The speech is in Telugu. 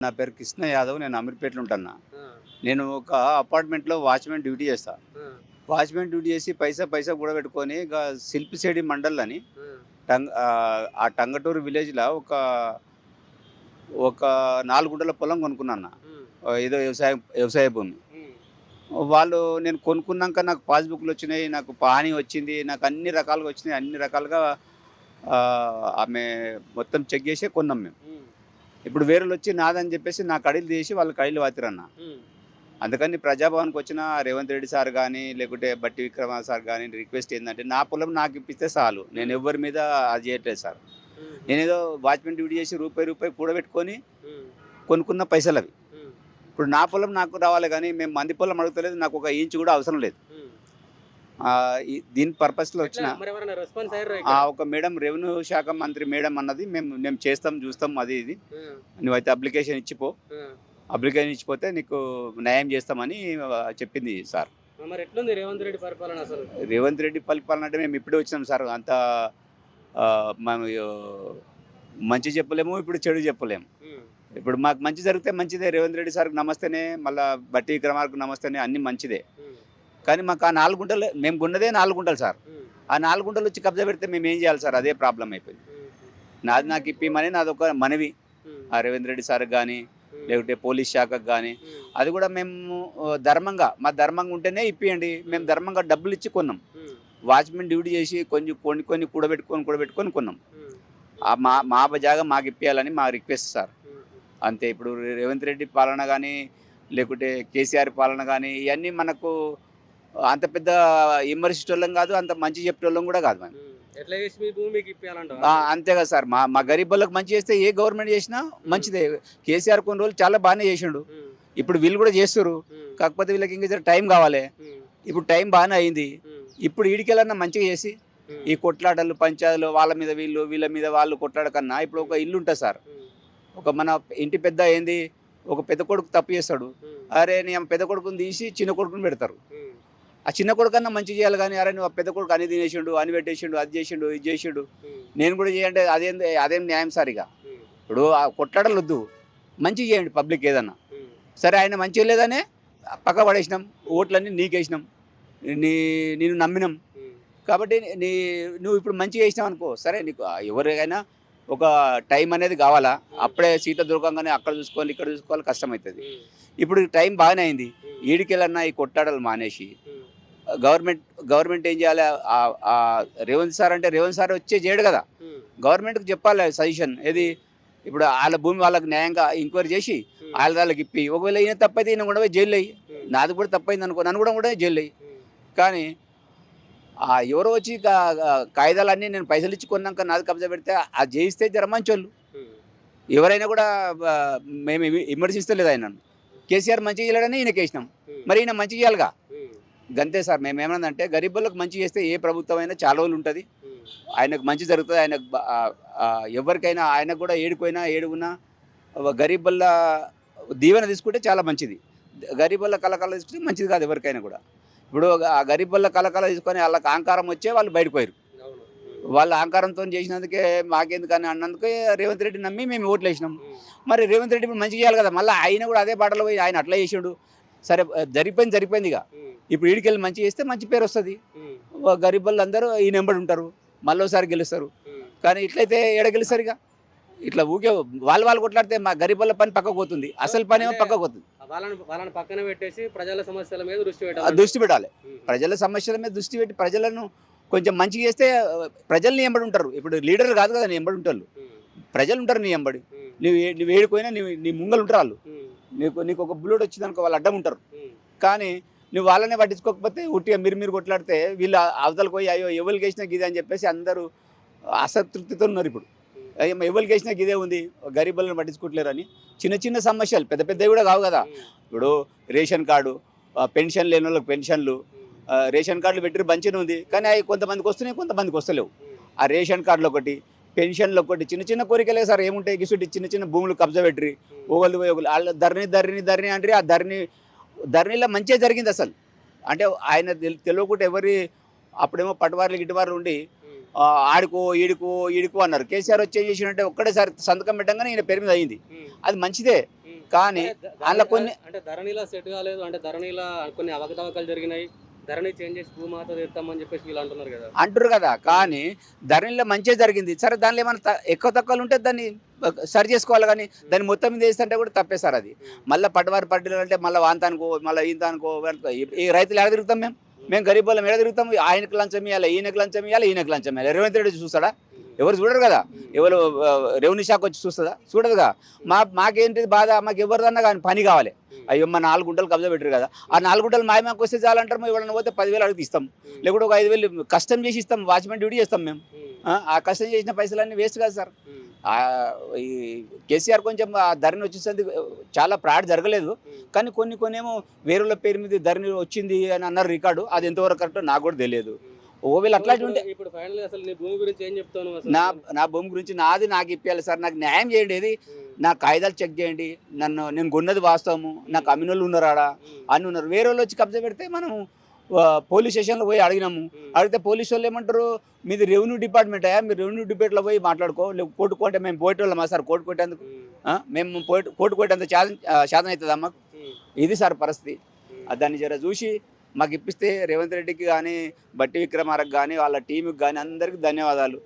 నా పేరు కృష్ణ యాదవ్ నేను అమీర్పేటలో ఉంటున్నా. ఆ, నేను ఒక అపార్ట్మెంట్లో వాచ్మెన్ డ్యూటీ చేస్తా. ఆ, వాచ్మెన్ డ్యూటీ చేసి పైసా పైసా కూడా పెట్టుకొని ఇక శిల్పిసేడి మండల్ అని టంగ్ ఆ, టంగటూరు విలేజ్లో ఒక ఒక నాలుగు గుంటల పొలం కొనుక్కున్నాను ఏదో వ్యవసాయ వ్యవసాయ భూమి. వాళ్ళు నేను కొనుక్కున్నాక నాకు పాస్బుక్లు వచ్చినాయి నాకు పానీ వచ్చింది నాకు అన్ని రకాలుగా వచ్చినాయి అన్ని రకాలుగా ఆమె మొత్తం చెక్ చేసే కొన్నాం మేము. ఇప్పుడు వేరేలు వచ్చి నాదని చెప్పేసి నా కడీలు తీసి వాళ్ళ కడీలు వాతిరన్న. అందుకని ప్రజాభవన్కి వచ్చిన రేవంత్ రెడ్డి సార్ కానీ లేకుంటే బట్టి విక్రమ సార్ కానీ రిక్వెస్ట్ ఏంటంటే నా పొలం నాకు ఇప్పిస్తే చాలు. నేను ఎవరి మీద అది చేయట్లేదు సార్. నేనేదో వాచ్మెన్ డ్యూటీ చేసి రూపాయి రూపాయి కూడబెట్టుకొని కొనుక్కున్న పైసలు అవి ఇప్పుడు నా పొలం నాకు రావాలి కానీ మేము మంది పొలం అడుగుతలేదు నాకు ఒక ఇంచు కూడా అవసరం లేదు. దీని పర్పస్లో వచ్చిన ఒక మేడం రెవెన్యూ శాఖ మంత్రి మేడం అన్నది మేము మేము చేస్తాం చూస్తాం అది ఇది. నువ్వైతే అప్లికేషన్ ఇచ్చిపో. అప్లికేషన్ ఇచ్చిపోతే నీకు న్యాయం చేస్తామని చెప్పింది సార్. మరి ఎట్లుంది రేవంత్ రెడ్డి పరిపాలన అసలు? రేవంత్ రెడ్డి పరిపాలన అంటే మేము ఇప్పుడే వచ్చినాం సార్. అంత మనం మంచి చెప్పలేము ఇప్పుడు చెడు చెప్పలేము. ఇప్పుడు మాకు మంచి జరిగితే మంచిదే. రేవంత్ రెడ్డి సార్కి నమస్తేనే మళ్ళీ బట్టి విక్రమార్కు నమస్తేనే అన్ని మంచిదే. కానీ మాకు ఆ నాలుగు గుంటలు మేము గున్నదే నాలుగు గుంటలు సార్. ఆ నాలుగు గుంటలు వచ్చి కబ్జా పెడితే మేము ఏం చేయాలి సార్? అదే ప్రాబ్లం అయిపోయింది. నాది నాకు ఇప్పిమని నాది ఒక మనవి. ఆ రేవంత్ రెడ్డి సార్కి కానీ లేకుంటే పోలీస్ శాఖకు కానీ అది కూడా మేము ధర్మంగా మా ధర్మంగా ఉంటేనే ఇప్పియండి. మేము ధర్మంగా డబ్బులు ఇచ్చి కొన్నాం. వాచ్మెన్ డ్యూటీ చేసి కొంచెం కొన్ని కొన్ని కూడబెట్టుకొని కూడబెట్టుకొని కొన్నాం. మా మా జాగా మాకు ఇప్పించాలని మా రిక్వెస్ట్ సార్. అంతే ఇప్పుడు రేవంత్ రెడ్డి పాలన కానీ లేకుంటే కేసీఆర్ పాలన కానీ ఇవన్నీ మనకు అంత పెద్ద విమర్శించడం కాదు అంత మంచి చెప్పేటోళ్ళం కూడా కాదు మనం ఉమ్. ఎట్లా చేసి మీ భూమి మీకు ఇప్పించాలంట ఆ, అంతే కదా సార్. మా మా గరీబ్ వాళ్ళకి మంచి చేస్తే ఏ గవర్నమెంట్ చేసినా మంచిదే. కేసీఆర్ కొన్ని రోజులు చాలా బాగానే చేసిండు. ఇప్పుడు వీళ్ళు కూడా చేస్తారు కాకపోతే వీళ్ళకి ఇంకా టైం కావాలి. ఇప్పుడు టైం బాగానే అయింది. ఇప్పుడు ఈడికెళ్ళన్నా మంచిగా చేసి ఈ కొట్లాటలు పంచాయతీలు వాళ్ళ మీద వీళ్ళు వీళ్ళ మీద వాళ్ళు కొట్లాడకన్నా ఇప్పుడు ఒక ఇల్లు ఉంటుంది సార్. ఒక మన ఇంటి పెద్ద ఏంది? ఒక పెద్ద కొడుకు తప్పు చేస్తాడు. అరే నీ అమ్మ పెద్ద కొడుకుని తీసి చిన్న కొడుకుని పెడతారు. ఆ చిన్న కొడుకన్నా మంచి చేయాలి కానీ అరే నువ్వు పెద్ద కొడుకు అని తినేసిండు అని పెట్టేసిండు అది చేసిండు ఇది చేసిండు. నేను కూడా చేయండి అదేం అదేం న్యాయం సార్ ఇక. ఇప్పుడు ఆ కొట్లాటలు వద్దు. మంచి చేయండి పబ్లిక్ ఏదన్నా. సరే ఆయన మంచిగా లేదనే పక్క పడేసినాం ఓట్లన్నీ నీకేసినాం. నీ నేను నమ్మినాం. కాబట్టి నీ నువ్వు ఇప్పుడు మంచిగా చేసినావు అనుకో. సరే నీకు ఎవరికైనా ఒక టైం అనేది కావాలా? అప్పుడే సీట్ల దొరకంగానే అక్కడ చూసుకోవాలి ఇక్కడ చూసుకోవాలి కష్టమవుతుంది. ఇప్పుడు టైం బాగానే అయింది. ఈడికెళ్ళన్నా ఈ కొట్టాడలు మానేసి గవర్నమెంట్ గవర్నమెంట్ ఏం చేయాలి? రేవంత్ సార్ అంటే రేవంత్ సార్ వచ్చే చేయడు కదా. గవర్నమెంట్కి చెప్పాలి సజెషన్. ఏది? ఇప్పుడు వాళ్ళ భూమి వాళ్ళకి న్యాయంగా ఎంక్వైరీ చేసి వాళ్ళ వాళ్ళకి ఇప్పి. ఒకవేళ ఈయన తప్పైతే ఈయన కూడా జైలు అయ్యి నాది కూడా తప్పైంది అనుకో నన్ను కూడా కూడా జైలు అయ్యి కానీ ఆ ఎవరో వచ్చి కాగితాలన్నీ నేను పైసలు ఇచ్చి కొన్నాక నాది కబ్జా పెడితే ఆ జయిస్తే జర మంచోళ్ళు ఎవరైనా కూడా మేము విమర్శిస్తలేదు ఆయన కేసీఆర్ మంచిగా చేయలేడని ఈయనకి వేసినాం మరి ఈయన మంచిగా చేయాలిగా? గంతే సార్. మేము ఏమన్నదంటే గరీబులకు మంచి చేస్తే ఏ ప్రభుత్వం అయినా చాలా రోజులు ఉంటుంది. ఆయనకు మంచి జరుగుతుంది. ఆయనకు ఎవరికైనా ఆయనకు కూడా ఏడుకోయినా ఏడుగున్నా గరీబుల దీవెన తీసుకుంటే చాలా మంచిది. గరీబుల కలకల తీసుకుంటే మంచిది కాదు ఎవరికైనా కూడా. ఇప్పుడు ఆ గరీబుల కలకల తీసుకొని వాళ్ళకి అహంకారం వచ్చే వాళ్ళు బయటకు పోయారు వాళ్ళ అహంకారంతో చేసినందుకే మాకెందుకని అన్నందుకే రేవంత్ రెడ్డి నమ్మి మేము ఓట్లు వేసినాం. మరి రేవంత్ రెడ్డి ఇప్పుడు మంచిగా చేయాలి కదా. మళ్ళీ ఆయన కూడా అదే బాటలో పోయి ఆయన అట్లా చేసిండు. సరే జరిగిపోయింది జరిగిపోయింది ఇక. ఇప్పుడు ఈడికెళ్ళి మంచి చేస్తే మంచి పేరు వస్తుంది. గరీబ్ వాళ్ళు అందరూ ఈ నెంబడి ఉంటారు. మళ్ళీసారి గెలుస్తారు. కానీ ఇట్లయితే ఏడ గెలుస్తారు ఇక ఇట్లా ఊకే వాళ్ళు వాళ్ళు కొట్లాడితే మా గరీబ్ వాళ్ళ పని పక్కకు పోతుంది. అసలు పని ఏమో పక్కకు పోతుంది. వాళ్ళని వాళ్ళని పక్కన పెట్టేసి ప్రజల సమస్యల మీద దృష్టి పెట్టాలి. దృష్టి పెట్టాలి. ప్రజల సమస్యల మీద దృష్టి పెట్టి ప్రజలను కొంచెం మంచిగా చేస్తే ప్రజల్ని ఎంబడి ఉంటారు. ఇప్పుడు లీడర్ కాదు కదా నీ ఎంబడి ఉంటారు. ప్రజలు ఉంటారు నీ ఎంబడి. నువ్వు నువ్వు ఏడిపోయినా నీ నీ ముంగలు ఉంటారు వాళ్ళు. నీకు నీకు ఒక బుల్లెట్ వచ్చింది అనుకో వాళ్ళు అడ్డం ఉంటారు. కానీ నువ్వు వాళ్ళనే పట్టించుకోకపోతే ఉట్టిగా మీరు మీరు కొట్లాడితే వీళ్ళు అవతలకు పోయి అయ్యో ఎవరికి వేసినా గిదే అని చెప్పేసి అందరూ అసంతృప్తితో ఉన్నారు ఇప్పుడు. అయ్యో ఎవరికి వేసినా గిదే ఉంది గరీబులను పట్టించుకోవట్లేరు అని. చిన్న చిన్న సమస్యలు పెద్ద పెద్దవి కూడా కావు కదా. ఇప్పుడు రేషన్ కార్డు పెన్షన్ లేని వాళ్ళకి పెన్షన్లు రేషన్ కార్డులు పెట్టి బంచిన ఉంది. కానీ అవి కొంతమందికి వస్తున్నాయి కొంతమందికి వస్తలేవు. ఆ రేషన్ కార్డులు ఒకటి పెన్షన్లు ఒకటి చిన్న చిన్న కోరికలే సార్. ఏముంటాయి? గిసుటి చిన్న చిన్న భూములు కబ్జా పెట్టి ఒకళ్ళు పోయి ఒకళ్ళు వాళ్ళ ధరణి ధరణి ధరణి అంటే ఆ ధరణి ధరణిలో మంచిగా జరిగింది అసలు. అంటే ఆయన తెల్- తెలియకుండా ఎవరి అప్పుడేమో పట్టువార్లు గిట్టువార్లు ఉండి ఆడుకో ఈడుకో ఈడుకో అన్నారు. కేసీఆర్ వచ్చి ఏం చేసినంటే ఒక్కడేసారి సంతకం పెట్టంగానే ఈయన పేరు మీద అయింది. అది మంచిదే. కానీ అందులో కొన్ని- అంటే ధరణిలో సెట్ కాలేదు. అంటే ధరణిలో కొన్ని అవకతవకలు జరిగినాయి. ధరణి చేంజ్ చేసి భూమాత చెప్పేసి వీళ్ళు అంటున్నారు కదా. అంటారు కదా కానీ ధరణిలో మంచిగా జరిగింది. సరే దానిలో ఏమైనా ఎక్కువ తక్కువలు ఉంటే దాన్ని సరి చేసుకోవాలి కానీ దాన్ని మొత్తం మీద వేస్తుంటే కూడా తప్పే సార్ అది. మళ్ళీ పట్టువారి పట్టిలు అంటే మళ్ళీ వాంతానికో మళ్ళీ ఈంతానికో. ఈ- రైతులు ఎక్కడ తిరుగుతాం మేము? మేము గరీబ్ వాళ్ళం ఎక్కడ తిరుగుతాం? ఆయనకు లంచం ఇవ్వాలి ఈయనకు లంచం ఇవ్వాలి ఈయనకు లంచం ఇవ్వాలి రేవంత్ రెడ్డి చూస్తాడా? ఎవరు చూడరు కదా? ఎవరు రెవెన్యూ శాఖ వచ్చి చూస్తుందా? చూడదుగా. మా మాకేంటి బాధ? మాకు ఎవరిదన్నా కానీ పని కావాలి. అయ్యో మా నాలుగు గుంటలు కబ్జా పెట్టారు కదా. ఆ నాలుగు గుంటలు మా మాకు వస్తే చాలంటారు మేము ఎవరైనా పోతే పదివేలు అడిగి ఇస్తాం. లేకుంటే ఒక ఐదు వేలు కష్టం చేసి ఇస్తాం వాచ్మెన్ డ్యూటీ చేస్తాం మేము. ఆ, కష్టం చేసిన పైసలన్నీ వేస్ట్ కదా సార్. ఈ కేసీఆర్ కొంచెం ఆ ధరణి వచ్చేసరికి చాలా ప్రాడ్ జరగలేదు. కానీ కొన్ని కొన్ని ఏమో వేరేల పేరు మీద ధరణి వచ్చింది అని అన్నారు రికార్డు అది ఎంతవరకు కరెక్టో నాకు కూడా తెలియదు. ఒకవేళ అట్లాంటి ఉంటే ఇప్పుడు ఫైనల్ అసలు నీ భూమి గురించి ఏం చెప్తాను అసలు? నా నా భూమి గురించి నాది నాకు ఇప్పించాలి సార్ నాకు న్యాయం చేయండి నా కాగితాలు చెక్ చేయండి. నన్ను నేను కొన్నది వాస్తవము. నాకు అమ్మిన వాళ్ళు ఉన్నారు ఆడ ఉమ్, అని ఉన్నారు. వేరే వాళ్ళు వచ్చి కబ్జా పెడితే మనం ఆ, పోలీస్ స్టేషన్లో పోయి అడిగినాము. అడిగితే పోలీసు వాళ్ళు ఏమంటారు? మీది రెవెన్యూ డిపార్ట్మెంట్? అయ్యా మీరు రెవెన్యూ డిపార్ట్లో పోయి మాట్లాడుకో. లేవు కోర్టు కోటే మేము పోయేటోళ్ళమా సార్ కోర్టు కొట్టేందుకు? మేము. పోయి కోర్టు కొట్టేంత శాతం అవుతుంది అమ్మ ఉమ్, ఇది సార్ పరిస్థితి. దాన్ని జర చూసి మాకు ఇప్పిస్తే రేవంత్ రెడ్డికి కానీ బట్టి విక్రమార్కి కానీ వాళ్ళ టీంకి కానీ అందరికీ ధన్యవాదాలు.